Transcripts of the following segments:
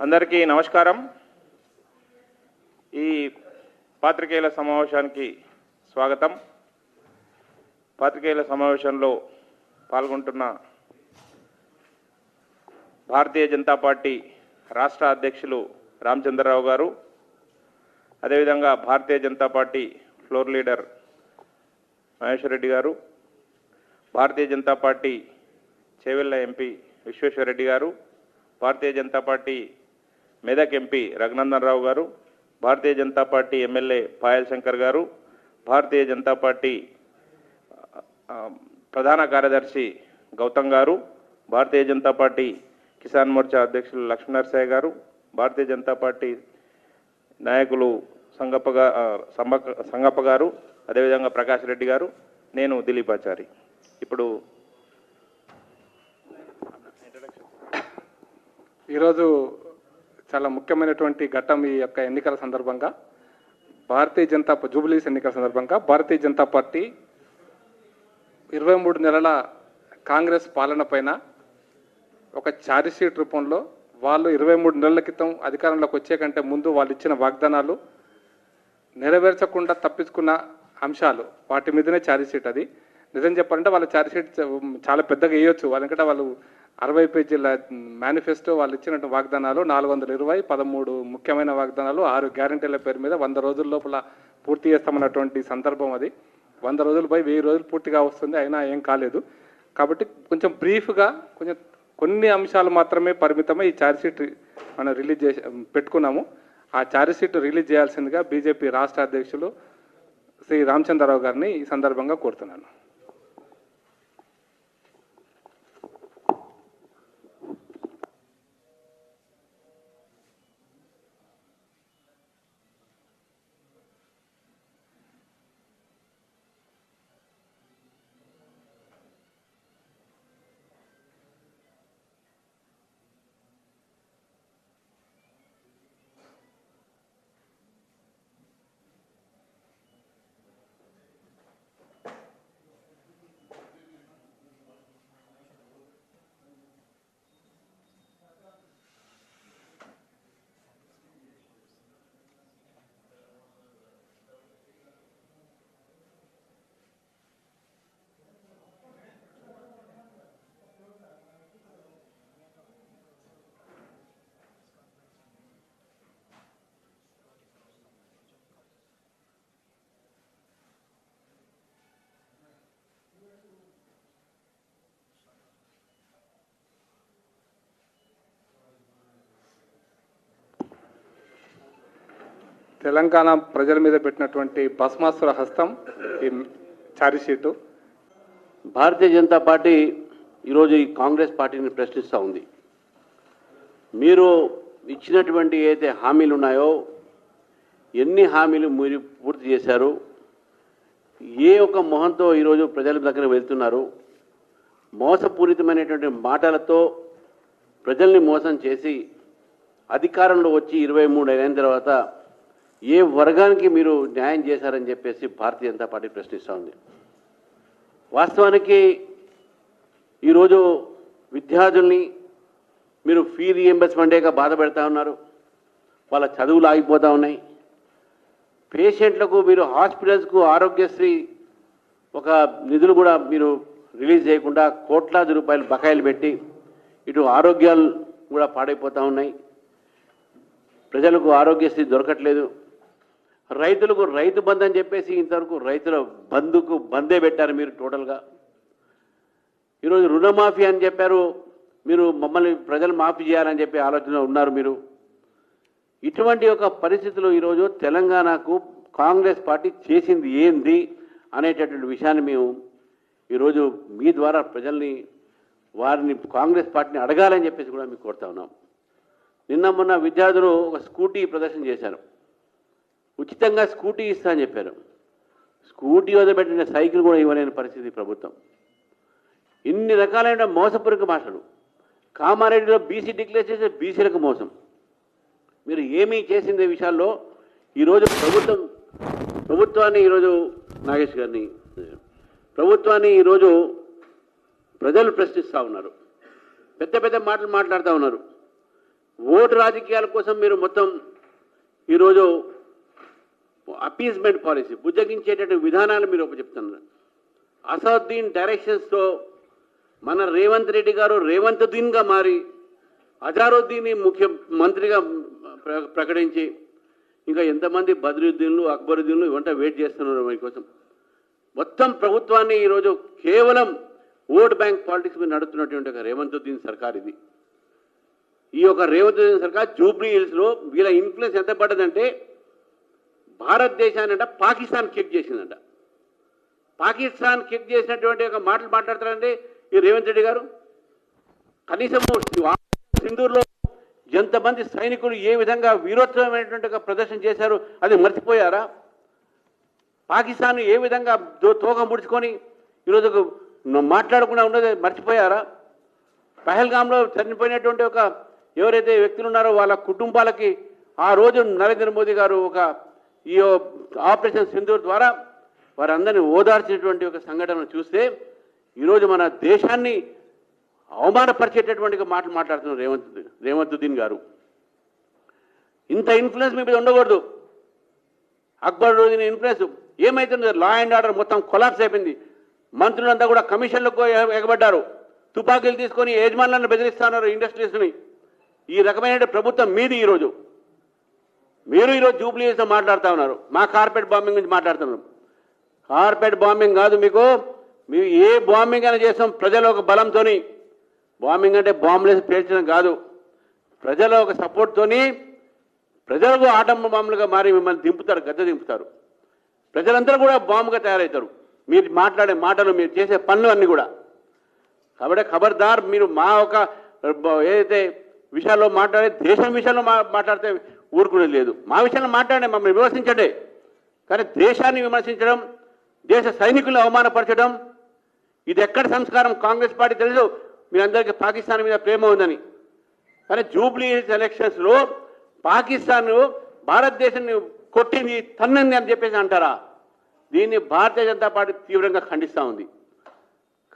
అందరికీ నమస్కారం. ఈ పాత్రికేయుల సమావేశానికి స్వాగతం. పాత్రికేయుల సమావేశంలో పాల్గొంటున్న భారతీయ జనతా పార్టీ రాష్ట్ర అధ్యక్షులు రామచంద్రరావు గారు అదేవిధంగా Bharatiya Janata party floor leader Maheshwar Reddy గారు భారతీయ జనతా పార్టీ చేవెళ్ళ ఎంపీ విశ్వేశ్వరరెడ్డి గారు భారతీయ జనతా పార్టీ మెదక్ ఎంపీ రఘునందన్ రావు గారు భారతీయ జనతా పార్టీ ఎమ్మెల్యే పాయల్ శంకర్ గారు భారతీయ జనతా పార్టీ ప్రధాన కార్యదర్శి గౌతమ్ గారు భారతీయ జనతా పార్టీ కిసాన్ మోర్చా అధ్యక్షులు లక్ష్మీనరసాయి గారు భారతీయ జనతా పార్టీ నాయకులు సంగప్ప గా- సంగప్ప గారు అదేవిధంగా ప్రకాష్ రెడ్డి గారు నేను దిలీపాచారి ఇప్పుడు ఈరోజు చాలా ముఖ్యమైనటువంటి ఘట్టం ఈ యొక్క ఎన్నికల సందర్భంగా. భారతీయ జనతా జూబిలీస్ ఎన్నికల సందర్భంగా భారతీయ జనతా పార్టీ ఇరవై మూడు నెలల కాంగ్రెస్ పాలన పైన ఒక ఛార్జ్షీట్ రూపంలో వాళ్ళు ఇరవై మూడు నెలల క్రితం అధికారంలోకి వచ్చే కంటే ముందు వాళ్ళు ఇచ్చిన వాగ్దానాలు నెరవేర్చకుండా తప్పించుకున్న అంశాలు వాటి మీదనే ఛార్జ్షీట్ అది. నిజం చెప్పాలంటే వాళ్ళ ఛార్జ్షీట్ చాలా పెద్దగా వేయొచ్చు. వాళ్ళకంటే వాళ్ళు అరవై పేజీల మేనిఫెస్టో వాళ్ళు ఇచ్చినట్టు వాగ్దానాలు నాలుగు వందల ఇరవై పదమూడు ముఖ్యమైన వాగ్దానాలు ఆరు గ్యారంటీల పేరు మీద వంద రోజుల లోపల పూర్తి చేస్తామన్నటువంటి సందర్భం అది. వంద రోజులపై వెయ్యి రోజులు పూర్తిగా వస్తుంది అయినా ఏం కాలేదు. కాబట్టి కొంచెం బ్రీఫ్గా కొంచెం కొన్ని అంశాలు మాత్రమే పరిమితమై ఈ ఛార్జ్షీట్ మనం రిలీజ్ చేసి పెట్టుకున్నాము. ఆ ఛార్జ్షీట్ రిలీజ్ చేయాల్సిందిగా బీజేపీ రాష్ట్ర అధ్యక్షులు శ్రీ రామచంద్రరావు గారిని ఈ సందర్భంగా కోరుతున్నాను. తెలంగాణ ప్రజల మీద పెట్టినటువంటి భస్మాసుర హస్తం ఈ ఛార్జ్షీటు భారతీయ జనతా పార్టీ ఈరోజు ఈ కాంగ్రెస్ పార్టీని ప్రశ్నిస్తూ ఉంది. మీరు ఇచ్చినటువంటి ఏదైతే హామీలు ఉన్నాయో ఎన్ని హామీలు మీరు పూర్తి చేశారు ఏ ఒక మొహంతో ఈరోజు ప్రజల దగ్గర వెళ్తున్నారు మోసపూరితమైనటువంటి మాటలతో ప్రజల్ని మోసం చేసి అధికారంలో వచ్చి ఇరవై మూడు అయిన తర్వాత ఏ వర్గానికి మీరు న్యాయం చేశారని చెప్పేసి భారతీయ జనతా పార్టీ ప్రశ్నిస్తూ ఉంది. వాస్తవానికి ఈరోజు విద్యార్థుల్ని మీరు ఫీ రీఎంబర్స్మెంటేగా బాధ పెడతా ఉన్నారు. వాళ్ళ చదువులు ఆగిపోతూ ఉన్నాయి. పేషెంట్లకు మీరు హాస్పిటల్స్కు ఆరోగ్యశ్రీ ఒక నిధులు కూడా మీరు రిలీజ్ చేయకుండా కోట్లాది రూపాయలు బకాయిలు పెట్టి ఇటు ఆరోగ్యాలు కూడా పాడైపోతూ ఉన్నాయి. ప్రజలకు ఆరోగ్యశ్రీ దొరకట్లేదు. రైతులకు రైతు బంద్ అని చెప్పేసి ఇంతవరకు రైతుల బంధుకు బందే పెట్టారు మీరు టోటల్గా. ఈరోజు రుణమాఫీ అని చెప్పారు మీరు మమ్మల్ని ప్రజలు మాఫీ చేయాలని చెప్పి ఆలోచన ఉన్నారు మీరు. ఇటువంటి ఒక పరిస్థితులు ఈరోజు తెలంగాణకు కాంగ్రెస్ పార్టీ చేసింది ఏంది అనేటటువంటి విషయాన్ని మేము ఈరోజు మీ ద్వారా ప్రజల్ని వారిని కాంగ్రెస్ పార్టీని అడగాలని చెప్పేసి కూడా మీకు కోరుతా ఉన్నాం. నిన్న మొన్న విద్యార్థులు ఒక స్కూటీ ప్రదర్శన చేశారు. ఉచితంగా స్కూటీ ఇస్తా అని చెప్పారు. స్కూటీ వదిలిపెట్టిన సైకిల్ కూడా ఇవ్వలేని పరిస్థితి ప్రభుత్వం. ఇన్ని రకాలైన మోసపూరిక భాషలు కామారెడ్డిలో బీసీ డిక్లేర్ చేసే బీసీలకు మోసం. మీరు ఏమీ చేసింది విషయాల్లో? ఈరోజు ప్రభుత్వం ప్రభుత్వాన్ని ఈరోజు నాగేష్ గారిని ప్రభుత్వాన్ని ఈరోజు ప్రజలు ప్రశ్నిస్తూ ఉన్నారు. పెద్ద పెద్ద మాటలు మాట్లాడుతూ ఉన్నారు. ఓటు రాజకీయాల కోసం మీరు మొత్తం ఈరోజు అపీస్మెంట్ పాలసీ బుజ్జగించేటటువంటి విధానాలు మీరు చెప్తున్నారు అసదుద్దీన్ డైరెక్షన్స్తో మన రేవంత్ రెడ్డి గారు రేవంత్ దీన్గా మారి అజారుద్దీన్ని ముఖ్య మంత్రిగా ప్ర- ప్రకటించి ఇంకా ఎంతమంది బద్రుద్దీన్లు అక్బరుద్దీన్లు ఇవంట వెయిట్ చేస్తున్నారు మీకోసం మొత్తం ప్రభుత్వాన్ని ఈరోజు కేవలం ఓట్ బ్యాంక్ పాలిటిక్స్ మీద నడుస్తున్నటువంటి ఒక రేవంత్ దీన్ సర్కార్ ఇది. ఈ యొక్క రేవంతుద్దీన్ సర్కార్ జూబ్లీ హిల్స్లో వీళ్ళ ఇన్ఫ్లుయెన్స్ ఎంత పడ్డదంటే భారతదేశాన్ని పాకిస్తాన్ కిక్ చేసిందంట. పాకిస్తాన్ కిక్ చేసినటువంటి ఒక మాటలు మాట్లాడతారంటే ఈ రేవంత్ రెడ్డి గారు. కనీసం సింధూరులో ఎంతమంది సైనికులు ఏ విధంగా వీరోత్సవమైనటువంటి ఒక ప్రదర్శన చేశారు అది మర్చిపోయారా? పాకిస్తాన్ ఏ విధంగా తోక ముడుచుకొని ఈరోజు మాట్లాడకుండా ఉన్నది మర్చిపోయారా? పహల్గాంలో చనిపోయినటువంటి ఒక ఎవరైతే వ్యక్తులు ఉన్నారో వాళ్ళ కుటుంబాలకి ఆ రోజు నరేంద్ర మోదీ గారు ఒక ఈ ఆపరేషన్ సింధూర్ ద్వారా వారందరినీ ఓదార్చినటువంటి ఒక సంఘటనను చూస్తే ఈరోజు మన దేశాన్ని అవమానపరిచేటటువంటి మాటలు మాట్లాడుతున్నారు రేవంత్ రేవంతుద్దీన్ గారు. ఇంత ఇన్ఫ్లుయెన్స్ మీ మీద ఉండకూడదు. అక్బర్ రోజున ఇన్ఫ్లుయెన్స్ ఏమైతుంది? లా అండ్ ఆర్డర్ మొత్తం కొలాప్స్ అయిపోయింది. మంత్రులంతా కూడా కమిషన్లకు ఎగ- ఎగబడ్డారు. తుపాకీలు తీసుకొని యజమానులను బెదిరిస్తున్నారు ఇండస్ట్రీస్ని ఈ రకమైన ప్రభుత్వం మీది ఈరోజు. మీరు ఈరోజు జూబ్లీస్తో మాట్లాడుతూ ఉన్నారు. మా కార్పెట్ బాంబింగ్ గురించి మాట్లాడుతున్నారు కార్పెట్ బాంబింగ్ కాదు మీకు మేము ఏ బాంబింగ్ అయినా చేస్తాం ప్రజల ఒక బలంతోని. బాంబింగ్ అంటే బాంబులేసి పేల్చడం కాదు. ప్రజల ఒక సపోర్ట్తోని ప్రజలకు ఆటంబ బాంబులుగా మారి మిమ్మల్ని దింపుతారు గద్దె దింపుతారు. ప్రజలందరూ కూడా బాంబుగా తయారవుతారు. మీరు మాట్లాడే మాటలు మీరు చేసే పనులు అన్నీ కూడా. కాబట్టి ఖబర్దార్ మీరు మా ఒక ఏదైతే విషయాల్లో మాట్లాడే దేశం విషయంలో మా మాట్లాడితే ఊరుకునేది లేదు. మా విషయంలో మాట్లాడే మమ్మల్ని విమర్శించండి. కానీ దేశాన్ని విమర్శించడం దేశ సైనికులను అవమానపరచడం ఇది ఎక్కడ సంస్కారం? కాంగ్రెస్ పార్టీ తెలుసు. మీ అందరికీ పాకిస్తాన్ మీద ప్రేమ ఉందని. కానీ జూబ్లీ ఎలక్షన్స్లో పాకిస్తాన్ భారతదేశాన్ని కొట్టింది తన్నింది అని చెప్పేసి అంటారా? దీన్ని భారతీయ జనతా పార్టీ తీవ్రంగా ఖండిస్తూ ఉంది.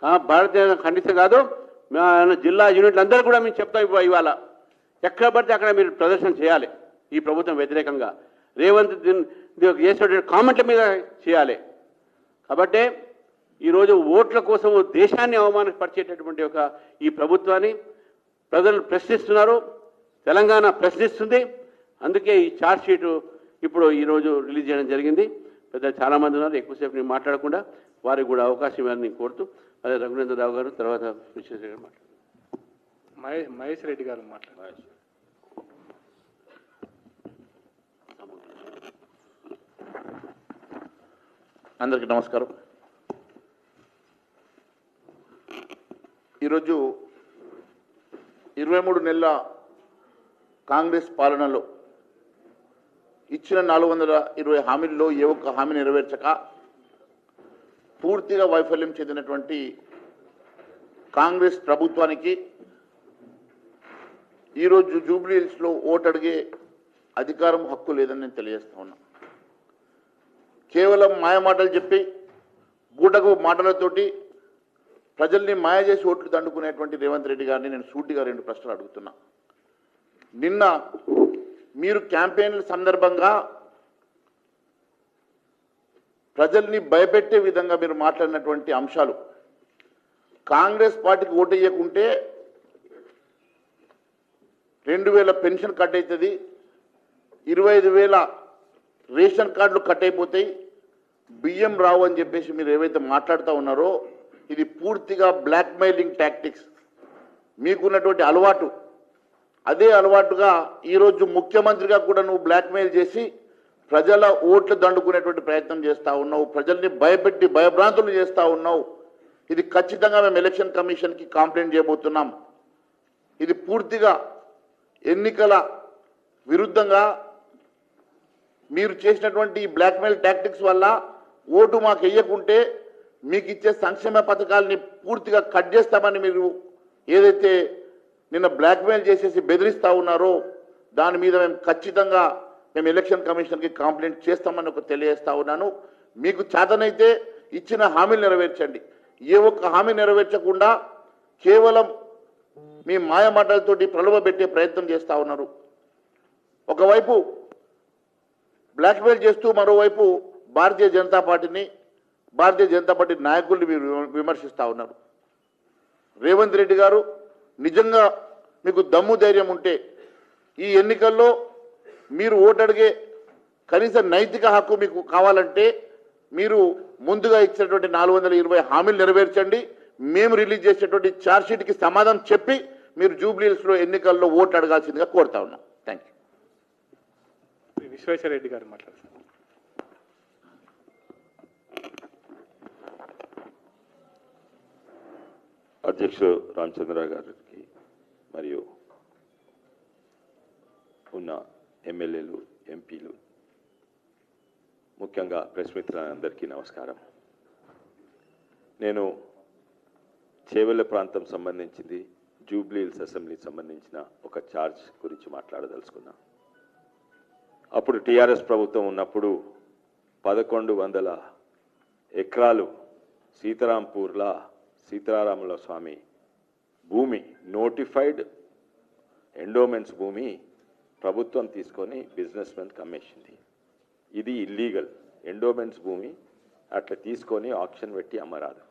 కా- భారతీయ ఖండిస్తే కాదు మా జిల్లా యూనిట్లు అందరూ కూడా మేము చెప్తాం ఇవాళ. ఎక్కడ పడితే అక్కడ మీరు ప్రదర్శన చేయాలి. ఈ ప్రభుత్వం వ్యతిరేకంగా. రేవంత్ చేసేటువంటి కామెంట్ల మీద చేయాలి. కాబట్టే ఈరోజు ఓట్ల కోసం దేశాన్ని అవమానపరిచేటటువంటి ఒక ఈ ప్రభుత్వాన్ని ప్రజలు ప్రశ్నిస్తున్నారు. తెలంగాణ ప్రశ్నిస్తుంది. అందుకే ఈ ఛార్జ్ షీటు ఇప్పుడు ఈరోజు రిలీజ్ చేయడం జరిగింది. పెద్ద చాలామంది ఉన్నారు. ఎక్కువసేపు నేను మాట్లాడకుండా వారికి కూడా అవకాశం ఇవ్వాలని కోరుతూ అదే రఘునందరావు గారు తర్వాత విశ్వేశ్వర గారు మాట్లాడారు మహేష్ మహేష్ రెడ్డి గారు మాట్లాడారు అందరికీ నమస్కారం. ఈరోజు ఇరవై మూడు నెలల కాంగ్రెస్ పాలనలో ఇచ్చిన నాలుగు వందల ఇరవై హామీల్లో ఏ ఒక్క హామీ నెరవేర్చక పూర్తిగా వైఫల్యం చెందినటువంటి కాంగ్రెస్ ప్రభుత్వానికి ఈరోజు జూబ్లీ హిల్స్లో ఓటు అడిగే అధికారం హక్కు లేదని నేను తెలియజేస్తా ఉన్నా. కేవలం మాయ మాటలు చెప్పి గూటకు మాటలతోటి ప్రజల్ని మాయ చేసి ఓట్లు దండుకునేటువంటి రేవంత్ రెడ్డి గారిని నేను సూటిగా రెండు ప్రశ్నలు అడుగుతున్నా. నిన్న మీరు క్యాంపెయిన్ల సందర్భంగా ప్రజల్ని భయపెట్టే విధంగా మీరు మాట్లాడినటువంటి అంశాలు కాంగ్రెస్ పార్టీకి ఓటు వేయకుంటే రెండు వేల పెన్షన్ కట్ అవుతుంది ఇరవై ఐదు వేల రేషన్ కార్డులు కట్ అయిపోతాయి. బియ్యం రావు అని చెప్పేసి మీరు ఏవైతే మాట్లాడుతూ ఉన్నారో ఇది పూర్తిగా బ్లాక్మెయిలింగ్ టాక్టిక్స్ మీకున్నటువంటి అలవాటు. అదే అలవాటుగా ఈరోజు ముఖ్యమంత్రిగా కూడా నువ్వు బ్లాక్మెయిల్ చేసి ప్రజల ఓట్లు దండుకునేటువంటి ప్రయత్నం చేస్తూ ఉన్నావు. ప్రజల్ని భయపెట్టి భయభ్రాంతులు చేస్తూ ఉన్నావు. ఇది ఖచ్చితంగా మేము ఎలక్షన్ కమిషన్కి కంప్లైంట్ చేయబోతున్నాం. ఇది పూర్తిగా ఎన్నికల విరుద్ధంగా మీరు చేసినటువంటి బ్లాక్మెయిల్ టాక్టిక్స్ వల్ల ఓటు మాకు వెయ్యకుంటే మీకు ఇచ్చే సంక్షేమ పథకాలని పూర్తిగా కట్ చేస్తామని మీరు ఏదైతే నిన్న బ్లాక్మెయిల్ చేసేసి బెదిరిస్తూ ఉన్నారో దాని మీద మేము ఖచ్చితంగా మేము ఎలక్షన్ కమిషన్కి కంప్లైంట్ చేస్తామని ఒక తెలియజేస్తా ఉన్నాను. మీకు చేతనైతే ఇచ్చిన హామీలు నెరవేర్చండి. ఏ ఒక్క హామీ నెరవేర్చకుండా కేవలం మీ మాయ మాటలతోటి ప్రలోభ పెట్టే ప్రయత్నం చేస్తూ ఉన్నారు. ఒకవైపు బ్లాక్మెయిల్ చేస్తూ మరోవైపు భారతీయ జనతా పార్టీని భారతీయ జనతా పార్టీ నాయకుల్ని మీరు విమర్శిస్తూ ఉన్నారు. రేవంత్ రెడ్డి గారు నిజంగా మీకు దమ్ము ధైర్యం ఉంటే ఈ ఎన్నికల్లో మీరు ఓటడిగే కనీస నైతిక హక్కు మీకు కావాలంటే మీరు ముందుగా ఇచ్చినటువంటి నాలుగు వందల ఇరవై హామీలు నెరవేర్చండి. మేము రిలీజ్ చేసేటువంటి ఛార్జ్షీట్కి సమాధానం చెప్పి మీరు జూబ్లీహిల్స్లో ఎన్నికల్లో ఓటు అడగాల్సిందిగా కోరుతా ఉన్నాం. విశ్వేశ్వరరెడ్డి విశ్వేశ్వర రెడ్డి గారు మాట్లాడతారు అధ్యక్షుడు రామచంద్ర గారికి మరియు ఉన్న ఎమ్మెల్యేలు ఎంపీలు ముఖ్యంగా ప్రెస్ మిత్రులందరికీ నమస్కారం. నేను చేవెళ్ళ ప్రాంతం సంబంధించింది జూబ్లీహిల్స్ అసెంబ్లీకి సంబంధించిన ఒక ఛార్జ్ గురించి మాట్లాడదలుచుకున్నాను అప్పుడు టీఆర్ఎస్ ప్రభుత్వం ఉన్నప్పుడు పదకొండు వందల ఎకరాలు సీతారాంపూర్లా సీతారాముల స్వామి భూమి నోటిఫైడ్ ఎండోమెంట్స్ భూమి ప్రభుత్వం తీసుకొని బిజినెస్ మెన్కి అమ్మేసింది. ఇది ఇల్లీగల్ ఎండోమెంట్స్ భూమి అట్లా తీసుకొని ఆక్షన్ పెట్టి అమ్మరాదు.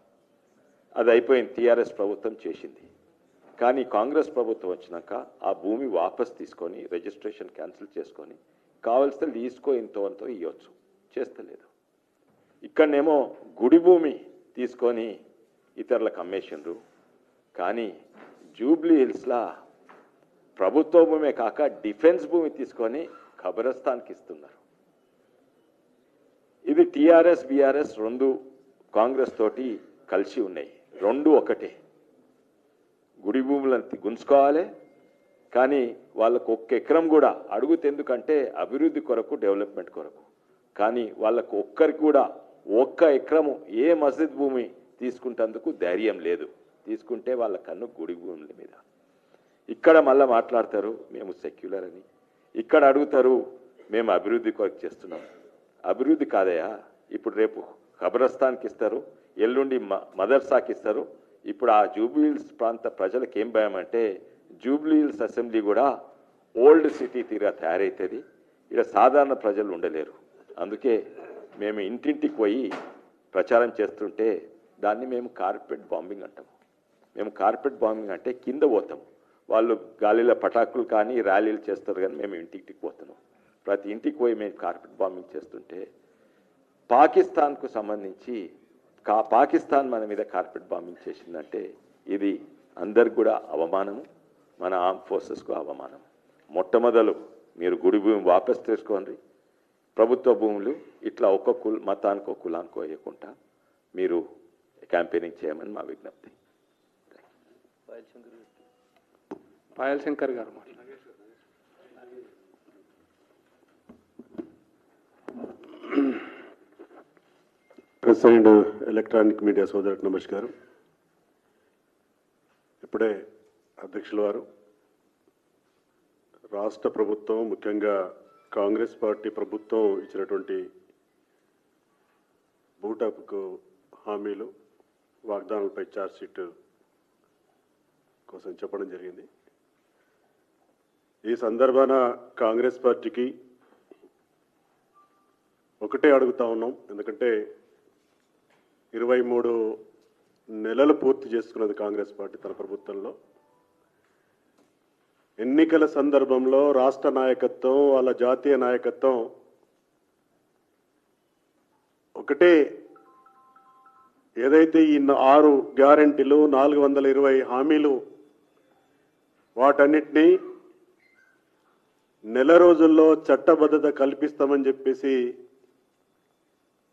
అది అయిపోయింది. టీఆర్ఎస్ ప్రభుత్వం చేసింది. కానీ కాంగ్రెస్ ప్రభుత్వం వచ్చినాక ఆ భూమి వాపస్ తీసుకొని రిజిస్ట్రేషన్ క్యాన్సిల్ చేసుకొని కావలసిన తీసుకో ఇంతో అంతో ఇవ్వచ్చు చేస్తలేదు. ఇక్కడనేమో గుడి భూమి తీసుకొని ఇతరులకు అమ్మేసిండ్రు. కానీ జూబ్లీ హిల్స్లా ప్రభుత్వ భూమే కాక డిఫెన్స్ భూమి తీసుకొని ఖబరస్థాన్కి ఇస్తున్నారు. ఇది టీఆర్ఎస్ బీఆర్ఎస్ రెండు కాంగ్రెస్ తోటి కలిసి ఉన్నాయి. రెండు ఒకటే. గుడి భూములను గుంజుకోవాలి కానీ వాళ్ళకు ఒక్క ఎకరం కూడా అడుగుతే ఎందుకంటే అభివృద్ధి కొరకు డెవలప్మెంట్ కొరకు. కానీ వాళ్ళకు ఒక్కరికి కూడా ఒక్క ఎకరము ఏ మసీద్ భూమి తీసుకుంటందుకు ధైర్యం లేదు. తీసుకుంటే వాళ్ళ కన్ను గుడి భూముల మీద. ఇక్కడ మళ్ళీ మాట్లాడతారు మేము సెక్యులర్ అని. ఇక్కడ అడుగుతారు మేము అభివృద్ధి కొరకు చేస్తున్నాం. అభివృద్ధి కాదయా ఇప్పుడు రేపు ఖబరస్థాన్కి ఇస్తారు ఎల్లుండి మ- మదర్సాకి ఇస్తారు. ఇప్పుడు ఆ జూబిల్స్ ప్రాంత ప్రజలకు ఏం భయం అంటే జూబ్లీహిల్స్ అసెంబ్లీ కూడా ఓల్డ్ సిటీ తీరా తయారవుతుంది ఇక్కడ సాధారణ ప్రజలు ఉండలేరు. అందుకే మేము ఇంటింటికి పోయి ప్రచారం చేస్తుంటే దాన్ని మేము కార్పెట్ బాంబింగ్ అంటాము మేము కార్పెట్ బాంబింగ్ అంటే కింద పోతాం. వాళ్ళు గాలిలో పటాకులు కానీ ర్యాలీలు చేస్తారు కానీ మేము ఇంటింటికి పోతున్నాం. ప్రతి ఇంటికి పోయి మేము కార్పెట్ బాంబింగ్ చేస్తుంటే పాకిస్తాన్కు సంబంధించి కా పాకిస్తాన్ మన మీద కార్పెట్ బాంబింగ్ చేసిందంటే ఇది అందరికి కూడా అవమానము. మన ఆర్మ్ ఫోర్సెస్కు అవమానం. మొట్టమొదలు మీరు గుడి భూమి వాపస్ తీసుకోండి ప్రభుత్వ భూములు ఇట్లా ఒక్క కుల్ మతానికి ఒక కులానికి వేయకుండా మీరు క్యాంపెయినింగ్ చేయమని మా విజ్ఞప్తి. పాయల్ శంకర్ గారు ప్రెస్ అండ్ ఎలక్ట్రానిక్ మీడియా సోదరులకు నమస్కారం. ఇప్పుడే అధ్యక్షుల వారు రాష్ట్ర ప్రభుత్వం ముఖ్యంగా కాంగ్రెస్ పార్టీ ప్రభుత్వం ఇచ్చినటువంటి బూటాప్కు హామీలు వాగ్దానాలపై ఛార్జ్షీట్ కోసం చెప్పడం జరిగింది. ఈ సందర్భాన కాంగ్రెస్ పార్టీకి ఒకటే అడుగుతా ఉన్నాం. ఎందుకంటే ఇరవై మూడు నెలలు పూర్తి చేసుకున్నది కాంగ్రెస్ పార్టీ తన ప్రభుత్వంలో. ఎన్నికల సందర్భంలో రాష్ట్ర నాయకత్వం వాళ్ళ జాతీయ నాయకత్వం ఒకటే. ఏదైతే ఈ ఆరు గ్యారంటీలు నాలుగు వందల ఇరవై హామీలు వాటన్నిటినీ నెల రోజుల్లో చట్టబద్ధత కల్పిస్తామని చెప్పేసి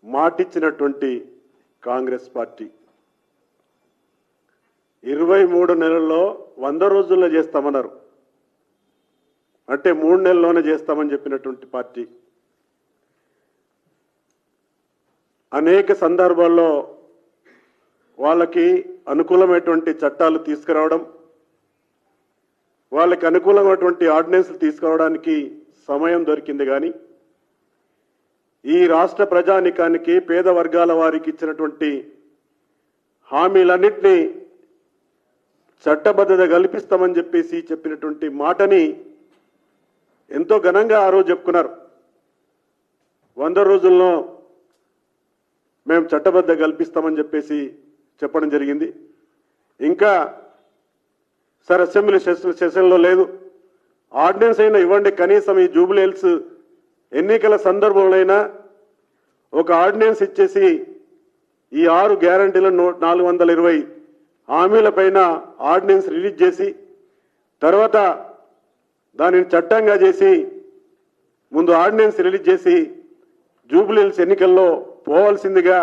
మాటిచ్చినటువంటి కాంగ్రెస్ పార్టీ. ఇరవై మూడు నెలల్లో వంద రోజుల్లో చేస్తామన్నారు. అంటే మూడు నెలల్లోనే చేస్తామని చెప్పినటువంటి పార్టీ. అనేక సందర్భాల్లో వాళ్ళకి అనుకూలమైనటువంటి చట్టాలు తీసుకురావడం వాళ్ళకి అనుకూలమైనటువంటి ఆర్డినెన్స్లు తీసుకురావడానికి సమయం దొరికింది కానీ ఈ రాష్ట్ర ప్రజానికానికి పేద వర్గాల వారికి ఇచ్చినటువంటి హామీలన్నింటినీ చట్టబద్ధత కల్పిస్తామని చెప్పేసి చెప్పినటువంటి మాటని ఎంతో ఘనంగా ఆ రోజు చెప్పుకున్నారు. వంద రోజుల్లో మేము చట్టబద్ధ కల్పిస్తామని చెప్పేసి చెప్పడం జరిగింది. ఇంకా సార్ అసెంబ్లీ సెషన్ సెషన్లో లేదు. ఆర్డినెన్స్ అయినా ఇవ్వండి. కనీసం ఈ జూబిలీల్స్ ఎన్నికల సందర్భంలోనైనా ఒక ఆర్డినెన్స్ ఇచ్చేసి ఈ ఆరు గ్యారంటీల నాలుగు వందల ఇరవై హామీల పైన ఆర్డినెన్స్ రిలీజ్ చేసి తర్వాత దానిని చట్టంగా చేసి ముందు ఆర్డినెన్స్ రిలీజ్ చేసి జూబిలీల్స్ ఎన్నికల్లో పోవాల్సిందిగా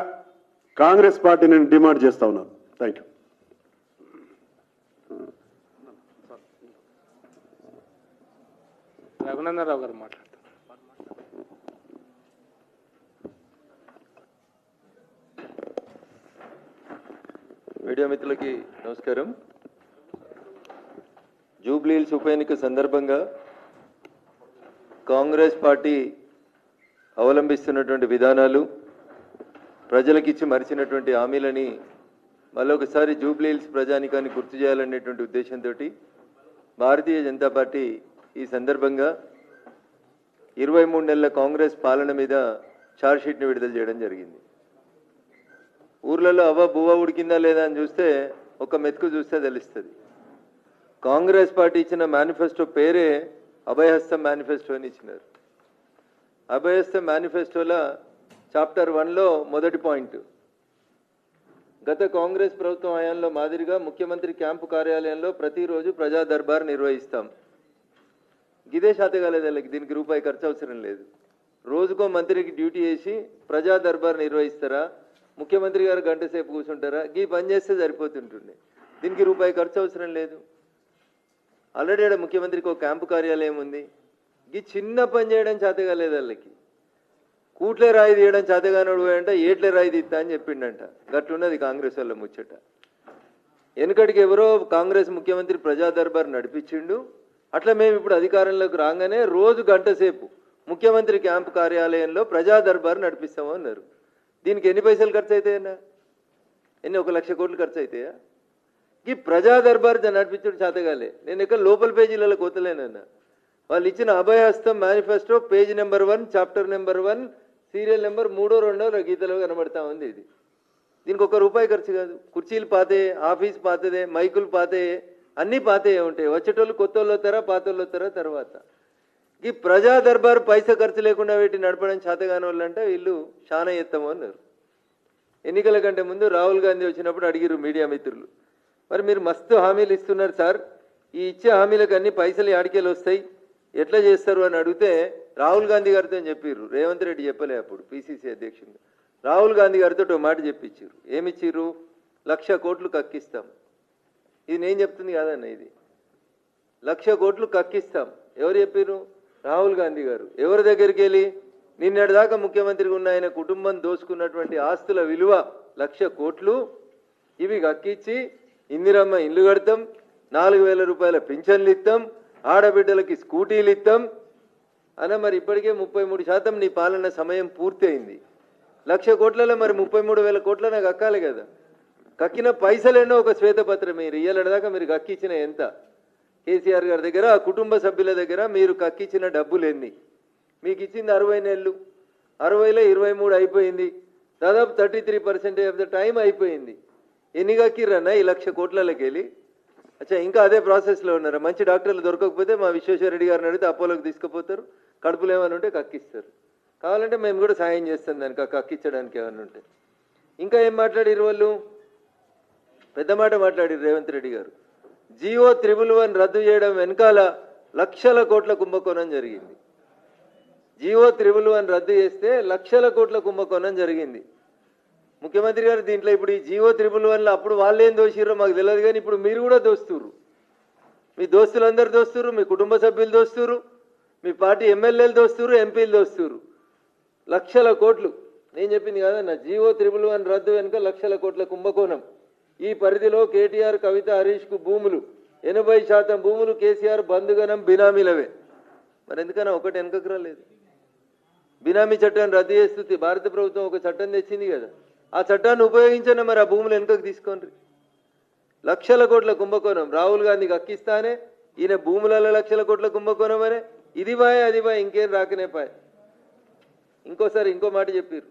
కాంగ్రెస్ పార్టీ నేను డిమాండ్ చేస్తా ఉన్నాను. థ్యాంక్ యూ రఘునందన్ రావు గారు మాట్లాడతారు. మీడియా మిత్రులకి నమస్కారం. జూబ్లీహిల్స్ ఉప ఎన్నిక సందర్భంగా కాంగ్రెస్ పార్టీ అవలంబిస్తున్నటువంటి విధానాలు ప్రజలకిచ్చి మరిచినటువంటి హామీలని మళ్ళొకసారి జూబ్లీహిల్స్ ప్రజానికాన్ని గుర్తు చేయాలనేటువంటి ఉద్దేశంతో భారతీయ జనతా పార్టీ ఈ సందర్భంగా ఇరవై మూడు నెలల కాంగ్రెస్ పాలన మీద ఛార్జ్షీట్ని విడుదల చేయడం జరిగింది. ఊర్లలో అవ్వ బువ్వ ఉడికిందా లేదా అని చూస్తే ఒక మెతుకు చూస్తే తెలుస్తుంది. కాంగ్రెస్ పార్టీ ఇచ్చిన మేనిఫెస్టో పేరే అభయహస్త మేనిఫెస్టో అని ఇచ్చినారు. అభయహస్త మేనిఫెస్టోలో చాప్టర్ వన్లో మొదటి పాయింట్. గత కాంగ్రెస్ ప్రభుత్వం హయాంలో మాదిరిగా ముఖ్యమంత్రి క్యాంపు కార్యాలయంలో ప్రతిరోజు ప్రజా దర్బార్ నిర్వహిస్తాం. గిదే శాత కాలేదు వాళ్ళకి దీనికి రూపాయి ఖర్చు అవసరం లేదు. రోజుకో మంత్రికి డ్యూటీ చేసి ప్రజా దర్బార్ నిర్వహిస్తారా? ముఖ్యమంత్రి గారు గంట సేపు కూర్చుంటారా? గీ పని చేస్తే సరిపోతుంటుండే. దీనికి రూపాయి ఖర్చు అవసరం లేదు. ఆల్రెడీ ఆడ ముఖ్యమంత్రికి ఒక క్యాంపు కార్యాలయం ఉంది. ఈ చిన్న పని చేయడం చేత వాళ్ళకి. కూట్లే రాయి తీయడం చేతగానోడు అంట ఏట్లే రాయి తీస్తా అని చెప్పిండంట. గట్లున్నది కాంగ్రెస్ వాళ్ళ ముచ్చట. వెనుకటికి ఎవరో కాంగ్రెస్ ముఖ్యమంత్రి ప్రజా దర్బార్ నడిపించిండు. అట్లా మేము ఇప్పుడు అధికారంలోకి రాగానే రోజు గంట సేపు ముఖ్యమంత్రి క్యాంపు కార్యాలయంలో ప్రజా దర్బార్ నడిపిస్తాము అన్నారు దీనికి ఎన్ని పైసలు ఖర్చు అవుతాయన్నా ఎన్ని? ఒక లక్ష కోట్లు ఖర్చు అవుతాయా ఈ ప్రజా దర్బార్ జ- నడిపించడం చేతగాలి. నేను ఇక్కడ లోపల పేజీలలో కోతలేనన్న వాళ్ళు ఇచ్చిన Abhaya Hastham manifesto page number one chapter number one serial number మూడో రెండో గీతలో కనబడతా ఉంది ఇది. దీనికి ఒక రూపాయి ఖర్చు కాదు. కుర్చీలు పాతే ఆఫీస్ పాతదే మైకులు పాతే అన్నీ పాతే ఉంటాయి. వచ్చేటోళ్ళు కొత్త వాళ్ళు వస్తారా పాత వాళ్ళు వస్తారా తర్వాత. ఈ ప్రజా దర్బార్ పైసా ఖర్చు లేకుండా వీటి నడపడం చేతగాని వాళ్ళు అంటే వీళ్ళు చాలా ఎత్తము అన్నారు. ఎన్నికల కంటే ముందు రాహుల్ గాంధీ వచ్చినప్పుడు అడిగిరు మీడియా మిత్రులు. మరి మీరు మస్తు హామీలు ఇస్తున్నారు సార్. ఈ ఇచ్చే హామీలకు అన్ని పైసలు యాడికెళ్ళి వస్తాయి. ఎట్లా చేస్తారు అని అడిగితే రాహుల్ గాంధీ గారితో చెప్పిర్రు? రేవంత్ రెడ్డి చెప్పలే అప్పుడు పిసిసి అధ్యక్షుడు రాహుల్ గాంధీ గారితో ఒక మాట చెప్పించారు ఏమిచ్చిర్రు లక్ష కోట్లు కక్కిస్తాం. ఇది నేను చెప్తుంది కాదన్న ఇది. లక్ష కోట్లు కక్కిస్తాం. ఎవరు చెప్పారు రాహుల్ గాంధీ గారు. ఎవరి దగ్గరికి వెళ్ళి? నిన్నటిదాకా ముఖ్యమంత్రిగా ఉన్న ఆయన కుటుంబం దోచుకున్నటువంటి ఆస్తుల విలువ లక్ష కోట్లు. ఇవి కక్కిచ్చి ఇందిరమ్మ ఇల్లు కడతాం నాలుగు వేల రూపాయల పింఛన్లు ఇస్తాం ఆడబిడ్డలకి స్కూటీలు ఇస్తాం. అన్న మరి ఇప్పటికే ముప్పై మూడు శాతం నీ పాలన సమయం పూర్తి అయింది లక్ష కోట్లలో మరి ముప్పై మూడు వేల కోట్ల నాకు కక్కాలి కదా. కక్కిన పైసలేనో ఒక శ్వేతపత్రం మీరు ఇయ్యాలదాకా మీరు కక్కించిన ఎంత? కేసీఆర్ గారి దగ్గర ఆ కుటుంబ సభ్యుల దగ్గర మీరు కక్కించిన డబ్బులు ఎన్ని? మీకు ఇచ్చింది అరవై నెలలు. అరవైలో ఇరవై మూడు అయిపోయింది. దాదాపు thirty three percentage of the time అయిపోయింది. ఎన్ని ఈ లక్ష కోట్లలోకి వెళ్ళి. అచ్చా ఇంకా అదే ప్రాసెస్లో ఉన్నారు? మంచి డాక్టర్లు దొరకకపోతే మా విశ్వేశ్వరరెడ్డి గారిని అడిగితే అపోలోకి తీసుకుపోతారు. కడుపులో ఏమైనా ఉంటే కక్కిస్తారు. కావాలంటే మేము కూడా సాయం చేస్తాం దానికి ఆ కక్కించడానికి ఏమైనా ఉంటే. ఇంకా ఏం మాట్లాడిరు వాళ్ళు? పెద్ద మాట మాట్లాడారు రేవంత్ రెడ్డి గారు. జియో త్రిబుల్ వన్ రద్దు చేయడం వెనకాల లక్షల కోట్ల కుంభకోణం జరిగింది. జియో త్రిబుల్ వన్ రద్దు చేస్తే లక్షల కోట్ల కుంభకోణం జరిగింది. ముఖ్యమంత్రి గారు దీంట్లో ఇప్పుడు ఈ జియో త్రిబుల్ వన్లో అప్పుడు వాళ్ళు ఏం దోషిర్రో మాకు తెలియదు కానీ ఇప్పుడు మీరు కూడా దోస్తుర్రు. మీ దోస్తులందరూ దోస్తుర్రు మీ కుటుంబ సభ్యులు దోస్తుర్రు మీ పార్టీ ఎమ్మెల్యేలు దోస్తుర్రు ఎంపీలు దోస్తుర్రు. లక్షల కోట్లు. నేను చెప్పింది కాదన్న జియో త్రిబుల్ వన్ రద్దు వెనుక లక్షల కోట్ల కుంభకోణం. ఈ పరిధిలో కేటీఆర్ కవిత హరీష్కు భూములు. ఎనభై శాతం భూములు కేసీఆర్ బంధుగనం బినామీలవే. మరి ఎందుకన్నా ఒకటి వెనకకు రాలేదు? బినామీ చట్టాన్ని రద్దు చేస్తుంది భారత ప్రభుత్వం ఒక చట్టం తెచ్చింది కదా? ఆ చట్టాన్ని ఉపయోగించండి మరి ఆ భూములు వెనుకకు తీసుకోండి. లక్షల కోట్ల కుంభకోణం. రాహుల్ గాంధీకి అక్కిస్తానే ఈయన భూములలో లక్షల కోట్ల కుంభకోణం అనే. ఇది బాయ్ అది బాయ్ ఇంకేం రాకనే పాయ్. ఇంకోసారి ఇంకో మాట చెప్పారు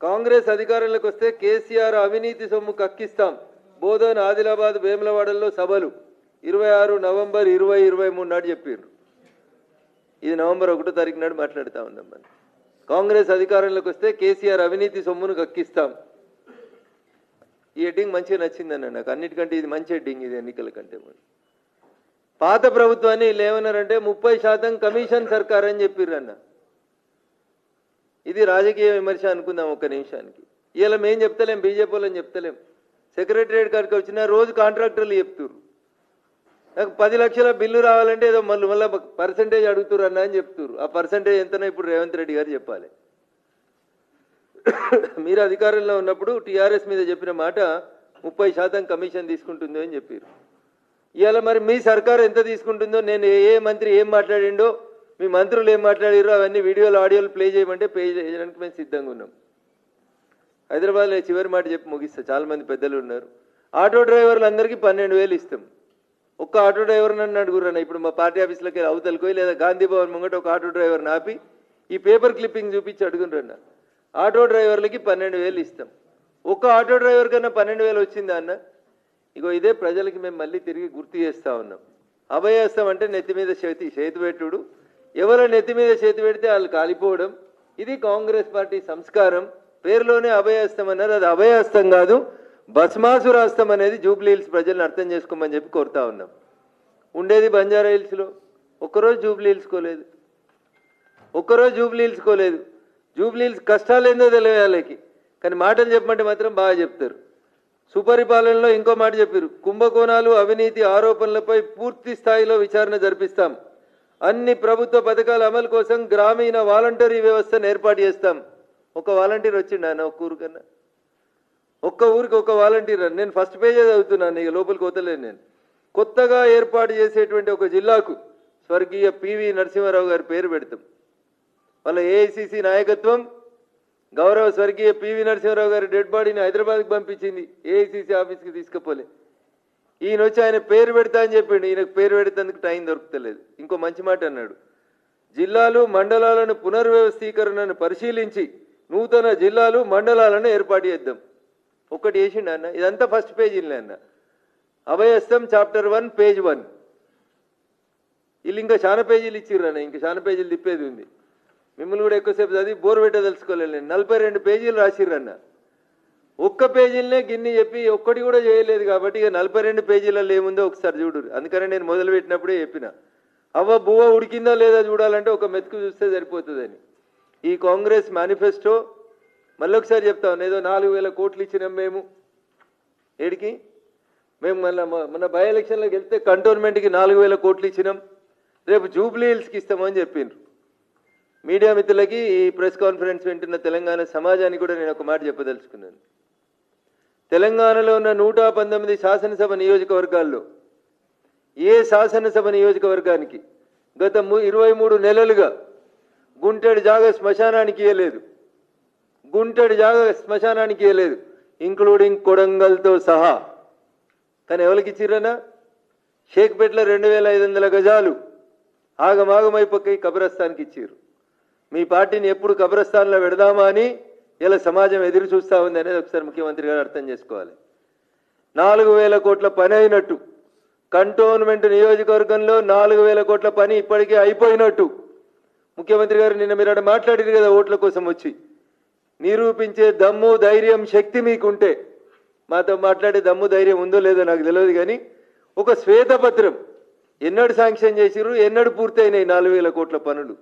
కాంగ్రెస్ అధికారంలోకి వస్తే కేసీఆర్ అవినీతి సొమ్ము కక్కిస్తాం. బోధన్ ఆదిలాబాద్ వేములవాడల్లో సభలు. ఇరవై ఆరు నవంబర్ ఇరవై ఇరవై మూడు నాడు చెప్పారు ఇది నవంబర్ ఒకటో తారీఖు నాడు మాట్లాడుతూ ఉన్నాం మనం కాంగ్రెస్ అధికారంలోకి వస్తే కేసీఆర్ అవినీతి సొమ్మును కక్కిస్తాం ఈ హెడ్డింగ్ మంచిగా నచ్చిందన్న నాకు. అన్నిటికంటే ఇది మంచి హెడ్డింగ్ ఇది ఎన్నికల కంటే పాత ప్రభుత్వాన్ని వీళ్ళు ముప్పై శాతం కమిషన్ సర్కార్ అని చెప్పిర్రు అన్న ఇది రాజకీయ విమర్శ అనుకుందాం ఒక్క నిమిషానికి. ఇలా మేం చెప్తలేం బీజేపీ వాళ్ళని చెప్తలేం. సెక్రటరియట్ కాడికి వచ్చిన రోజు కాంట్రాక్టర్లు చెప్తున్నారు నాకు పది లక్షల బిల్లు రావాలంటే ఏదో మళ్ళీ మళ్ళీ పర్సంటేజ్ అడుగుతారు అన్న అని చెప్తారు ఆ పర్సంటేజ్ ఎంతనో ఇప్పుడు రేవంత్ రెడ్డి గారు చెప్పాలి. మీరు అధికారంలో ఉన్నప్పుడు టీఆర్ఎస్ మీద చెప్పిన మాట ముప్పై శాతం కమిషన్ తీసుకుంటుంది అని చెప్పారు ఇవాళ మరి మీ సర్కార్ ఎంత తీసుకుంటుందో నేను ఏ మంత్రి ఏం మాట్లాడిండో మీ మంత్రులు ఏం మాట్లాడారో అవన్నీ వీడియోలు ఆడియోలు ప్లే చేయమంటే ప్లే చేయడానికి మేము సిద్ధంగా ఉన్నాం. హైదరాబాద్లో చివరి మాట చెప్పి ముగిస్తా. చాలామంది పెద్దలు ఉన్నారు. ఆటో డ్రైవర్లు అందరికీ పన్నెండు వేలు ఇస్తాం. ఒక్క ఆటో డ్రైవర్ నన్ను అడుగురాను ఇప్పుడు మా పార్టీ ఆఫీస్లోకి అవతలకి అవతలకో లేదా గాంధీ భవన్ ముంగట ఒక ఆటో డ్రైవర్ని ఆపి ఈ పేపర్ క్లిప్పింగ్ చూపించి అడుగురన్న ఆటో డ్రైవర్లకి పన్నెండు వేలు ఇస్తాం. ఒక్క ఆటో డ్రైవర్ కన్నా పన్నెండు వేలు వచ్చిందా అన్న? ఇగో ఇదే ప్రజలకి మేము మళ్ళీ తిరిగి గుర్తు చేస్తా ఉన్నాం. అభయస్తం అంటే నెత్తి మీద చేతి చేతి పెట్టుడు. ఎవరో నెత్తి మీద చేతి పెడితే వాళ్ళు కాలిపోవడం. ఇది కాంగ్రెస్ పార్టీ సంస్కారం. పేరులోనే అభయస్తం అన్నారు. అది అభయహస్తం కాదు. భస్మాసు రాష్ట్రం అనేది జూబ్లీ హిల్స్ ప్రజలను అర్థం చేసుకోమని చెప్పి కోరుతా ఉన్నాం. ఉండేది బంజారా హిల్స్లో. ఒక్కరోజు జూబ్లీ హిల్స్ కోలేదు. ఒక్కరోజు జూబ్లీ హిల్స్ కోలేదు. జూబ్లీ హిల్స్ కష్టాలు ఏందో తెలియాలకి కానీ మాటలు చెప్పమంటే మాత్రం బాగా చెప్తారు. సుపరిపాలనలో ఇంకో మాట చెప్పారు. కుంభకోణాలు అవినీతి ఆరోపణలపై పూర్తి స్థాయిలో విచారణ జరిపిస్తాం. అన్ని ప్రభుత్వ పథకాల అమలు కోసం గ్రామీణ వాలంటరీ వ్యవస్థను ఏర్పాటు చేస్తాం. ఒక వాలంటీర్ వచ్చిండు ఆయన ఒక్క కన్నా. ఒక్క ఊరికి ఒక వాలంటీర్ నేను ఫస్ట్ పేజే చదువుతున్నాను ఇక లోపలికి వదలేను నేను. కొత్తగా ఏర్పాటు చేసేటువంటి ఒక జిల్లాకు స్వర్గీయ పివి నరసింహారావు గారి పేరు పెడతాం. వాళ్ళ ఏఐసిసి నాయకత్వం గౌరవ స్వర్గీయ పివి నరసింహారావు గారి డెడ్ బాడీని హైదరాబాద్కి పంపించింది ఏఐసిసి ఆఫీస్కి తీసుకుపోలే. ఈయన వచ్చి ఆయన పేరు పెడతా అని చెప్పిండు ఈయనకు పేరు పెడతానికి టైం దొరుకుతలేదు. ఇంకో మంచి మాట అన్నాడు. జిల్లాలు మండలాలను పునర్వ్యవస్థీకరణను పరిశీలించి నూతన జిల్లాలు మండలాలను ఏర్పాటు చేద్దాం. ఒక్కటి వేసిండు అన్న. ఇదంతా ఫస్ట్ పేజీలే అన్న. Abhaya Hastham chapter one page one వీళ్ళు ఇంకా చాలా పేజీలు ఇచ్చిర్రు అన్న. ఇంకా చాలా పేజీలు తిప్పేది ఉంది. మిమ్మల్ని కూడా ఎక్కువసేపు చదివి బోర్ పెట్టదలుచుకోలేదు నేను. నలభై రెండు పేజీలు రాసిర్రు అన్న. ఒక్క పేజీలనే గిన్ని చెప్పి ఒక్కటి కూడా చేయలేదు కాబట్టి ఇక నలభై రెండు పేజీలలో ఏముందో ఒకసారి చూడు అందుకనే నేను మొదలు పెట్టినప్పుడే చెప్పిన. అవ్వ బువ్వ ఉడికిందా లేదా చూడాలంటే ఒక మెతుకు చూస్తే సరిపోతుందని. ఈ కాంగ్రెస్ మేనిఫెస్టో మళ్ళీ ఒకసారి చెప్తాం ఏదో నాలుగు వేల కోట్లు ఇచ్చినాం మేము. ఏడికి? మేము మళ్ళీ మన బై ఎలక్షన్లోకి వెళ్తే కంటోన్మెంట్కి నాలుగు వేల కోట్లు ఇచ్చినాం. రేపు జూబ్లీ హిల్స్కి ఇస్తామని చెప్పిండ్రు. మీడియా మిత్రులకి ఈ ప్రెస్ కాన్ఫరెన్స్ వింటున్న తెలంగాణ సమాజానికి కూడా నేను ఒక మాట చెప్పదలుచుకున్నాను. తెలంగాణలో ఉన్న నూట పంతొమ్మిది శాసనసభ నియోజకవర్గాల్లో ఏ శాసనసభ నియోజకవర్గానికి గత ము- ఇరవై మూడు నెలలుగా గుంటెడు జాగా శ్మశానానికి ఇవ్వలేదు గుంటెడు జాగా శ్మశానానికి వెళ్ళలేదు ఇంక్లూడింగ్ కొడంగల్తో సహా. కానీ ఎవరికి ఇచ్చిర్రనా షేక్పేటలో రెండు వేల ఐదు వందల గజాలు ఆగమాగమైపోయి కబ్రస్థాన్కి ఇచ్చిర్రు మీ పార్టీని ఎప్పుడు కబ్రస్థాన్లో పెడదామా అని ఇలా సమాజం ఎదురు చూస్తూ ఉంది అనేది ఒకసారి ముఖ్యమంత్రి గారు అర్థం చేసుకోవాలి. నాలుగు వేల కోట్ల పని అయినట్టు. కంటోన్మెంట్ నియోజకవర్గంలో నాలుగు వేల కోట్ల పని ఇప్పటికే అయిపోయినట్టు. ముఖ్యమంత్రి గారు నిన్న మీరు మాట్లాడారు కదా ఓట్ల కోసం వచ్చి. నిరూపించే దమ్ము ధైర్యం శక్తి మీకుంటే మాతో మాట్లాడే దమ్ము ధైర్యం ఉందో లేదో నాకు తెలియదు కానీ ఒక శ్వేతపత్రం ఎన్నడు శాంక్షన్ చేసిర్రు ఎన్నడు పూర్తయినాయి నాలుగు వేల కోట్ల పనులు.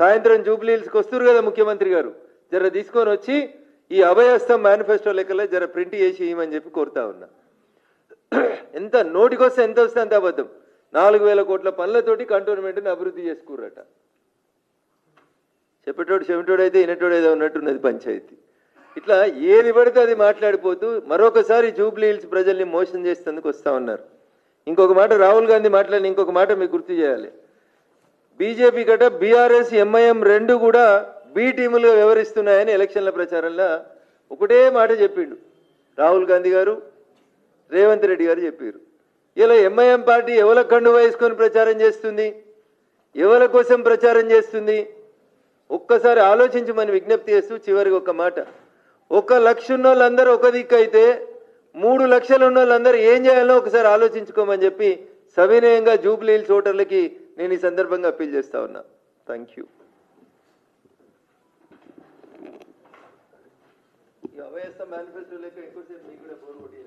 సాయంత్రం జూబ్లీహిల్స్కి వస్తురు కదా ముఖ్యమంత్రి గారు. జర తీసుకొని వచ్చి ఈ అభయస్థం మేనిఫెస్టో లెక్కలో జర ప్రింట్ చేసి ఇవ్వమని చెప్పి కోరుతా ఉన్నా. ఎంత నోటికొస్తే ఎంత వస్తే అంత అబద్ధం. నాలుగు వేల కోట్ల పనులతోటి కంటోన్మెంట్ని అభివృద్ధి చేసుకుర్రట. చెప్పేటోడు చెవిటోడు అయితే వినేటోడు ఏదో ఉన్నట్టున్నది పంచాయతీ. ఇట్లా ఏది పడితే అది మాట్లాడిపోతూ మరొకసారి జూబ్లీ హిల్స్ ప్రజల్ని మోసం చేసేందుకు వస్తూ ఉన్నారు. ఇంకొక మాట రాహుల్ గాంధీ మాట్లాడిన ఇంకొక మాట మీకు గుర్తు చేయాలి. బీజేపీ గట బీఆర్ఎస్ ఎంఐఎం రెండు కూడా బీ టీములుగా వ్యవహరిస్తున్నాయని ఎలక్షన్ల ప్రచారంలో ఒకటే మాట చెప్పిండు. రాహుల్ గాంధీ గారు రేవంత్ రెడ్డి గారు చెప్పారు. ఇలా ఎంఐఎం పార్టీ ఎవల కండు వేసుకొని ప్రచారం చేస్తుంది? ఎవల కోసం ప్రచారం చేస్తుంది? ఒక్కసారి ఆలోచించమని విజ్ఞప్తి చేస్తూ చివరికి ఒక మాట. ఒక లక్ష ఉన్న వాళ్ళందరూ ఒక దిక్కు అయితే మూడు లక్షలు ఉన్న వాళ్ళందరూ ఏం చేయాలో ఒకసారి ఆలోచించుకోమని చెప్పి సవినయంగా జూబ్లీల్ చోటర్లకి ఓటర్లకి నేను ఈ సందర్భంగా అప్పీల్ చేస్తా ఉన్నా. థ్యాంక్ యూ ఈ అభయస్థ మేనిఫెస్టో లెక్క ఎక్కువసేపు మీకు కూడా బోర్ కొట్టి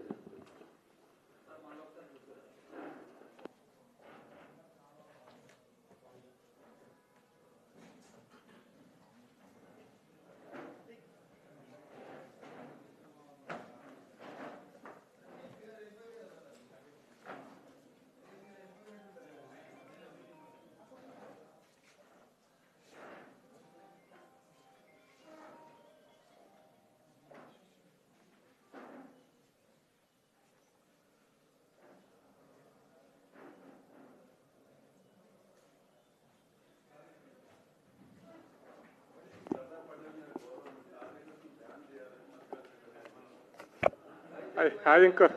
ay hayen kar